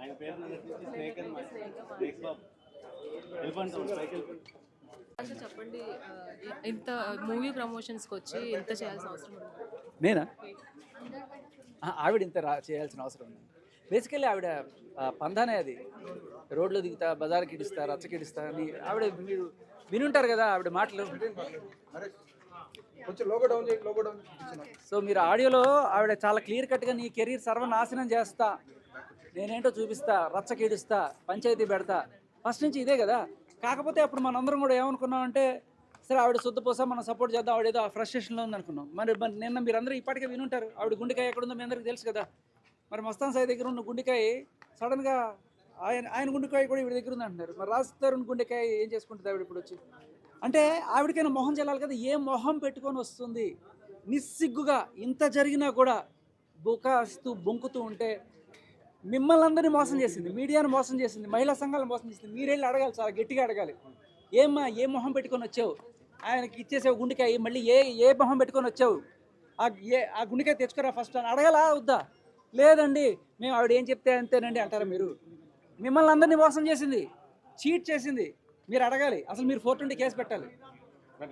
ఆయన పేరు నన్ను తీసి స్నేక్ స్నేక్ బాబు. ఎలిఫెంట్ చెప్పండి ఇంత మూవీ ప్రమోషన్స్కి వచ్చి ఇంత చేయాల్సిన అవసరం ఉంది? నేనా? ఆ, ఆవిడ ఇంత రా చేయాల్సిన అవసరం ఉంది? బేసికల్లీ ఆవిడ పందానే అది. రోడ్లో దిగుతా బజార్కి ఇడుస్తా రచ్చకిడుస్తా అని ఆవిడ మీరు వినుంటారు కదా ఆవిడ మాటలు. కొంచెం డౌన్ సో మీరు ఆడియోలో ఆవిడ చాలా క్లియర్ కట్గా నీ కెరీర్ సర్వనాశనం చేస్తా. నేనేంటో చూపిస్తా రచ్చకీడుస్తా పంచాయతీ పెడతా. ఫస్ట్ నుంచి ఇదే కదా. కాకపోతే అప్పుడు మనందరం కూడా ఏమనుకున్నామంటే సరే ఆవిడ శుద్ధపోసా మనం సపోర్ట్ చేద్దాం ఆవిడ ఏదో ఫ్రస్ట్రేషన్లో ఉంది అనుకున్నాం మరి నిన్న మీరందరూ ఇప్పటికే వినుంటారు. ఆవిడ గుండెకాయ ఎక్కడుందో మీ అందరికీ తెలుసు కదా. మరి మస్తాన్ సాయి దగ్గర ఉన్న గుండెకాయ సడన్గా ఆయన ఆయన గుండెకాయ కూడా ఇవి దగ్గర ఉంది అంటున్నారు మరి రాజ్ తరుణ్ గుండెకాయ ఏం చేసుకుంటుంది ఆవిడ ఇప్పుడు వచ్చి? అంటే ఆవిడకైనా మొహం చెల్లాలి కదా ఏ మొహం పెట్టుకొని వస్తుంది? నిస్సిగ్గుగా ఇంత జరిగినా కూడా బుకాస్తూ బొంకుతూ ఉంటే మిమ్మల్ని అందరినీ మోసం చేసింది మీడియాను మోసం చేసింది మహిళా సంఘాలను మోసం చేసింది మీరెళ్ళి అడగాలి చాలా గట్టిగా అడగాలి. ఏమ్మా ఏ మొహం పెట్టుకొని వచ్చావు? ఆయనకి ఇచ్చేసావు గుండెకాయ మళ్ళీ ఏ ఏ మొహం పెట్టుకొని వచ్చావు? ఆ ఏ ఆ గుండెకాయ తెచ్చుకోరా ఫస్ట్ అని అడగాలా వద్దా? లేదండి మేము ఆవిడ ఏం చెప్తే అంతేనండి అంటారా మీరు? మిమ్మల్ని అందరినీ మోసం చేసింది చీట్ చేసింది. మీరు అడగాలి. అసలు మీరు ఫోర్ ట్వంటీ కేసు పెట్టాలి.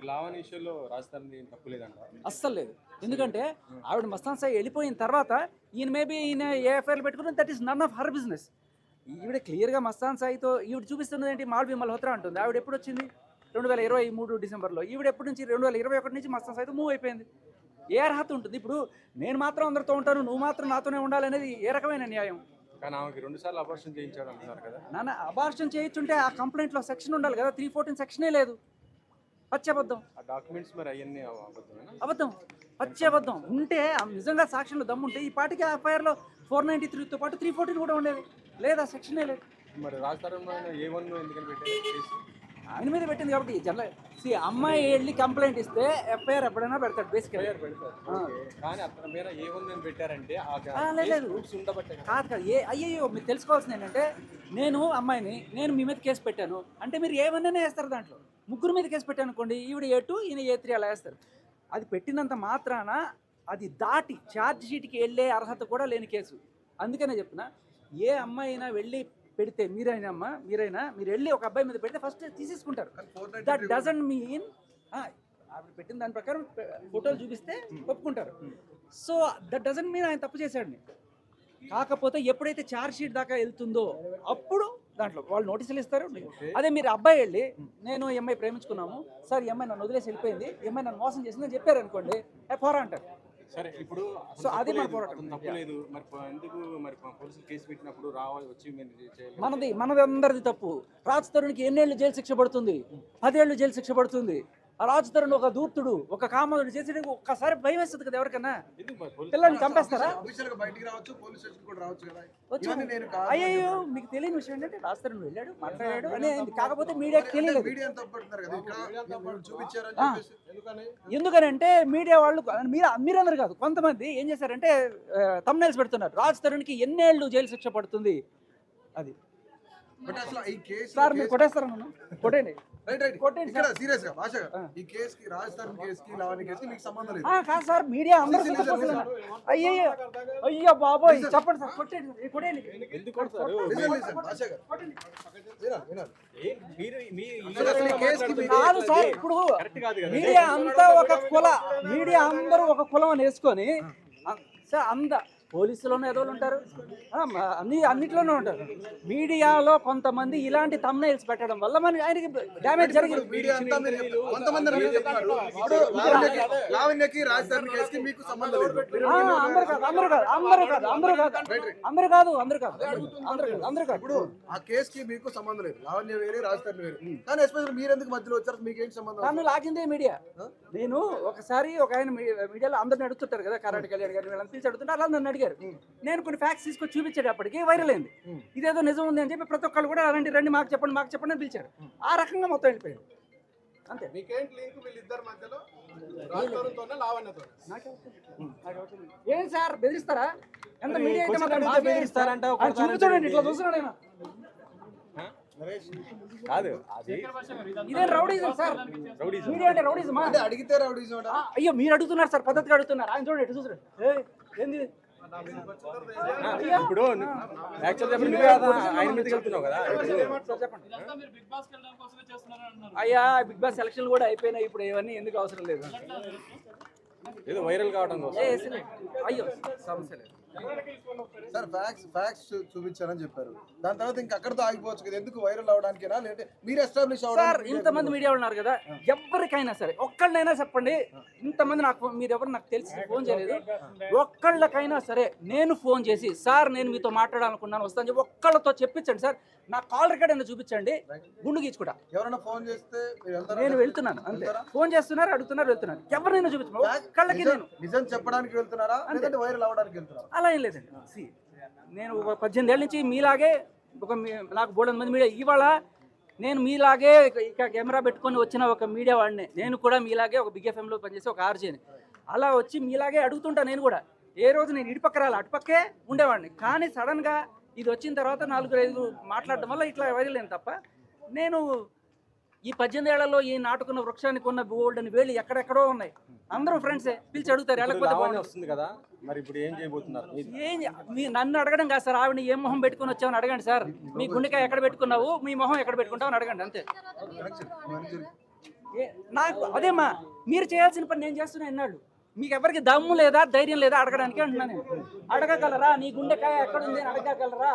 లావణ్ ఇష్యూలో రాజధాని అస్సలు లేదు. ఎందుకంటే ఆవిడ మస్తాన్ సాయి వెళ్ళిపోయిన తర్వాత ఈయన మేబీ ఈయన ఏ ఎఫ్ఐఆర్లు పెట్టుకుని that is none of her business ఈవిడ క్లియర్గా మస్తాన్ సాయితో ఈవిడ చూపిస్తున్నది ఏంటి? మాల్వి మల్హోత్రా అంటుంది. ఆవిడ ఎప్పుడు వచ్చింది? రెండు వేల ఇరవై మూడు డిసెంబర్లో. ఈవిడ ఎప్పటి నుంచి? రెండు వేల ఇరవై ఒకటి నుంచి మస్తాన్ సాయితో మూవ్ అయిపోయింది. ఏ అర్హత ఉంటుంది? ఇప్పుడు నేను మాత్రం అందరితో ఉంటాను నువ్వు మాత్రం నాతోనే ఉండాలనేది ఏ రకమైన న్యాయం? కానీ ఆమెకి రెండు సార్లు అపర్షన్ చేయించాడు అంటున్నారు కదా. నాన్న అబార్షన్ చేయొచ్చుంటే ఆ కంప్లైంట్లో సెక్షన్ ఉండాలి కదా త్రీ ఫోర్టీన్ సెక్షనే లేదు. పచ్చబద్ధం ఆ డాక్యుమెంట్స్ మరి అవన్నీ అబద్ధమేనా? అబద్ధం. పచ్చి అబద్ధం ఉంటే ఆ నిజంగా సాక్ష్యంలో దమ్ముంటే ఈ పాటికి ఎఫ్ఐఆర్లో ఫోర్ నైంటీ త్రీతో పాటు త్రీ ఫోర్టీన్ కూడా ఉండేది. లేదా సెక్షనే లేదు. మరి రాజధాని ఏ వన్ ఎందుకని పెట్టారు? ఆయన మీద పెట్టింది కాబట్టి జనరల్ సి అమ్మాయి వెళ్ళి కంప్లైంట్ ఇస్తే ఎఫ్ఐఆర్ ఎప్పుడైనా పెడతాడు ఓకే. కానీ అతని మీద పెట్టారంటే లేదు, కదా. కాదు ఏ అయ్యయ్యో మీరు తెలుసుకోవాల్సింది ఏంటంటే నేను అమ్మాయిని నేను మీ మీద కేసు పెట్టాను. అంటే మీరు ఏమన్నా వేస్తారు దాంట్లో. ముగ్గురు మీద కేసు పెట్టాను అనుకోండి ఈవిడ ఏ టూ ఈయన ఏ త్రీ అలా వేస్తారు. అది పెట్టినంత మాత్రాన అది దాటి ఛార్జ్ షీట్కి వెళ్ళే అర్హత కూడా లేని కేసు. అందుకనే చెప్తున్నా ఏ అమ్మాయి అయినా వెళ్ళి పెడితే మీరైనా అమ్మ మీరైనా మీరు వెళ్ళి ఒక అబ్బాయి మీద పెడితే ఫస్ట్ తీసేసుకుంటారు. దట్ డజంట్ మీన్ ఆవిడ పెట్టిన దాని ప్రకారం ఫోటోలు చూపిస్తే ఒప్పుకుంటారు. సో దట్ డజంట్ మీన్ ఆయన తప్పు చేశాడని. కాకపోతే ఎప్పుడైతే ఛార్జ్ షీట్ దాకా వెళ్తుందో అప్పుడు దాంట్లో వాళ్ళు నోటీసులు ఇస్తారు. అదే మీరు అబ్బాయి వెళ్ళి నేను అమ్మాయి ప్రేమించుకున్నాము. సార్ అమ్మాయి నన్ను వదిలేసి వెళ్ళిపోయింది. అమ్మాయి నన్ను మోసం చేసిందని చెప్పారు అనుకోండి పోరా అంటారు. సరే ఇప్పుడు సో అది మన పోరాటం. మరి ఎందుకు మరి పోలీసులు కేసు పెట్టినప్పుడు రావాలి వచ్చి మనది మనది అందరిది తప్పు. రాజ్ తరుణ్కి ఎన్నేళ్ళు జైలు శిక్ష పడుతుంది? పదేళ్ళు జైలు శిక్ష పడుతుంది. రాజుతరుణ్ ఒక దూర్తుడు ఒక కామను చేసి ఒక్కసారి భయం వేస్తుంది కదా ఎవరికైనా పిల్లల్ని చంపేస్తారా? అయ్యో మీకు తెలియని విషయం ఏంటంటే రాజుతరుణ్ వెళ్ళాడు మాట్లాడాడు అనేది కాకపోతే మీడియాకి తెలియలేదు. ఎందుకనంటే మీడియా వాళ్ళు మీరు మీరందరూ కాదు కొంతమంది ఏం చేశారంటే తమ్నైల్స్ పెడుతున్నారు. రాజ్ తరుణ్కి ఎన్నేళ్ళు జైలు శిక్ష పడుతుంది. అది. సార్ మీరు కొట్టేస్తారా కొట్టేయండి. Right right. కొట్టండి ఇక్కడ సీరియస్గా భాష ఆ. ఈ కేసు కి రాజస్థాన్ కేసు కి లావణ్య కేసు కి మీకు సంబంధం లేదు. ఆ, కాదు సార్ మీడియా అందరూ అయ్యో అయ్యో బాబోయ్. చెప్పండి సార్ కొట్టండి కొట్టండి ఎందుకు కొడతారు? భాష గారు కాదు సార్ ఇప్పుడు కరెక్ట్ కాదు కదా? మీడియా అంతా ఒక కుల మీడియా అందరూ ఒక కులం అని వేసుకొని సార్ అంద పోలీసులోనే ఏదో ఉంటారు. అన్ని అన్నిట్లోనే ఉంటారు. మీడియాలో కొంతమంది ఇలాంటి తమ్నైల్స్ పెట్టడం వల్ల మన ఆయనకి డ్యామేజ్ జరిగింది. అందరూ కాదు అందరూ కాదు అందరూ కాదు అందరూ కాదు అందరూ కాదు అందరూ కాదు అందరూ కాదు అందరూ కాదు. ఇప్పుడు ఆ కేసు కి మీకు సంబంధం లేదు. లావణ్య వేరే రాజధాని వేరే. కానీ ఎస్పెషల్ మీరు ఎందుకు మధ్యలో వచ్చారు? మీకు సంబంధం? నన్ను లాగిందే మీడియా. నేను ఒకసారి ఒక ఆయన మీడియాలో అందరిని అడుగుతుంటారు కదా కరాటి కళ్యాణ్ గారు వీళ్ళని పిలిచి అడుగుతుంటే అలా నన్ను అడిగారు. నేను కొన్ని ఫ్యాక్ట్స్ తీసుకొని చూపించేటప్పటికి వైరల్ అయింది. ఇదేదో నిజం ఉంది అని చెప్పి ప్రతి ఒక్కళ్ళు కూడా అలాంటి రండి మాకు చెప్పండి మాకు చెప్పండి అని పిలిచారు. ఆ రకంగా మొత్తం వెళ్ళిపోయాడు అంతే. మీకేంటి లింక్ వీళ్ళిద్దరి మధ్యలో? రాజధానితోనే లావణ్యతో ఏం సార్ బెదిరిస్తారా? ఎంత మీడియా అయితే మాత్రం అడిగితే మాకే బెదిరిస్తారంట, ఆ, చూపించండి ఇట్లా చూస్తున్నాడు ఆయన. కాదు ఇదే రౌడీజం సార్. రౌడీజం. మీడియా అంటే రౌడీజమా? అంటే అడిగితే రౌడీజం అయ్యో మీరు అడుగుతున్నారు సార్ పద్ధతిగా అడుగుతున్నారు. ఆయన చూడండి చూసారు ఏంది? ఇప్పుడు యాక్చువల్ చెప్పండి నువ్వే కదా ఆయన మీదకి వెళ్తున్నావు కదా. అయ్యా బిగ్ బాస్ సెలక్షన్ కూడా అయిపోయినాయి ఇప్పుడు ఇవన్నీ ఎందుకు అవసరం లేదు? ఏదో వైరల్ కావడం కోసం. అయ్యో సమస్య లేదు. సార్ ఫ్యాక్స్ ఫ్యాక్స్ చూపించారని చెప్పారు. దాని తర్వాత ఇంకా అక్కడితో ఆగిపోవచ్చు కదా ఎందుకు వైరల్ అవడానికేనా? లేదంటే మీరు ఎస్టాబ్లిష్ అవడానికి ఇంతమంది మీడియా ఉన్నారు కదా ఎవరికైనా సరే ఒక్కళ్ళైనా చెప్పండి ఇంతమంది నాకు మీరు ఎవరు నాకు తెలిసి ఫోన్ చేయలేదు. ఒక్కళ్ళకైనా సరే నేను ఫోన్ చేసి సార్ నేను మీతో మాట్లాడాలనుకున్నాను వస్తాను చెప్పి ఒక్కళ్ళతో చెప్పించండి సార్. నా కాల్ రికార్డ్ అయినా చూపించండి గుండు గీచుకుంటా. ఎవరైనా ఫోన్ చేస్తే? నేను వెళ్తున్నాను అంతే. ఫోన్ చేస్తున్నారు అడుగుతున్నారు వెళ్తున్నాను ఎవరినైనా చూపించు ఒక్కళ్ళకి నేను. నిజం చెప్పడానికి వెళ్తున్నారా? వైరల్ అవడానికి వెళ్తున్నారా? అలా ఏం లేదండి. సి నేను ఒక పద్దెనిమిది ఏళ్ళ నుంచి మీలాగే ఒక మీ- నాకు బోల్డ్ మంది మీడియా ఇవాళ నేను మీలాగే ఇక- కెమెరా పెట్టుకొని వచ్చిన ఒక మీడియా వాడిని. నేను కూడా మీలాగే ఒక బిగ్ ఎఫ్ఎంలో పనిచేసి ఒక ఆర్జేని అలా వచ్చి మీలాగే అడుగుతుంటా నేను కూడా. ఏ రోజు నేను ఇటుపక్క రాలి అటుపక్కే ఉండేవాడిని. కానీ సడన్గా ఇది వచ్చిన తర్వాత నాలుగు ఐదు మాట్లాడడం వల్ల ఇట్లా వైరల్ అయింది తప్ప నేను ఈ పద్దెనిమిది ఏళ్ళలో ఈ నాటుకున్న వృక్షానికి ఉన్న గోల్డ్ అని వేలు ఎక్కడెక్కడో ఉన్నాయి. అందరూ ఫ్రెండ్సే పిలిచి అడుగుతారు వెళ్ళకపోతే. వస్తుంది కదా మరి ఇప్పుడు ఏం చేయబోతున్నారు? ఏం మీ నన్ను అడగడం కాదు సార్ ఆవిడ ఏం మొహం పెట్టుకుని వచ్చావని అడగండి సార్. మీ గుండెకాయ ఎక్కడ పెట్టుకున్నావు మీ మొహం ఎక్కడ పెట్టుకుంటావు అని అడగండి అంతే. నాకు అదేమ్మా మీరు చేయాల్సిన పని నేను చేస్తున్నా ఎన్నాళ్ళు మీకు ఎవరికి దమ్ము లేదా ధైర్యం లేదా అడగడానికి అంటున్నా నేను. అడగగలరా? నీ గుండెకాయ ఎక్కడ ఉంది అని అడగగలరా?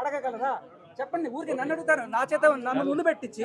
అడగగలరా? చెప్పండి ఊరికి నన్ను అడుగుతారు. నా చేత నన్ను ముందు పెట్టించి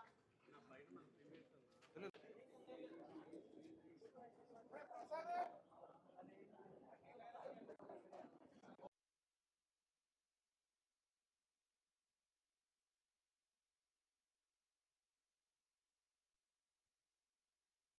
ధైర్యం